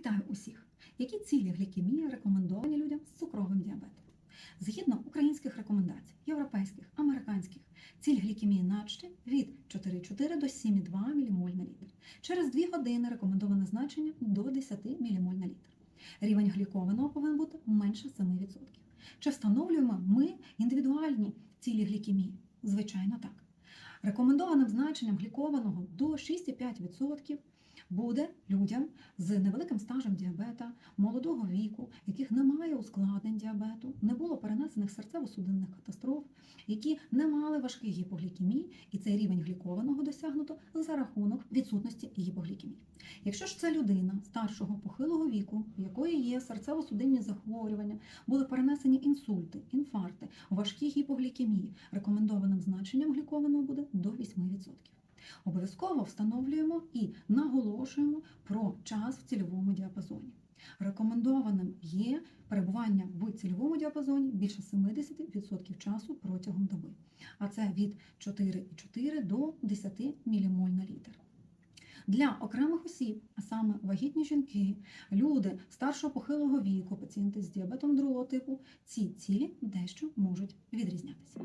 Вітаю усіх! Які цілі глікемії рекомендовані людям з цукровим діабетом? Згідно українських рекомендацій, європейських, американських, ціль глікемії наче від 4,4 до 7,2 ммоль на літр. Через 2 години рекомендоване значення до 10 ммоль на літр. Рівень глікованого повинен бути менше 7%. Чи встановлюємо ми індивідуальні цілі глікемії? Звичайно, так. Рекомендованим значенням глікованого до 6,5% буде людям з невеликим стажем діабета, молодого віку, яких немає ускладнень діабету, не було перенесених серцево-судинних катастроф, які не мали важких гіпоглікемій, і цей рівень глікованого досягнуто за рахунок відсутності гіпоглікемії. Якщо ж це людина старшого похилого віку, в якої є серцево-судинні захворювання, були перенесені інсульти, інфаркти, важкі гіпоглікемії, рекомендованим значенням глікованого буде до 8%. Обов'язково встановлюємо і наголошуємо про час в цільовому діапазоні. Рекомендованим є перебування в цільовому діапазоні більше 70% часу протягом доби, а це від 4,4 до 10 ммоль на літр. Для окремих осіб, а саме вагітні жінки, люди старшого похилого віку, пацієнти з діабетом другого типу, ці цілі дещо можуть відрізнятися.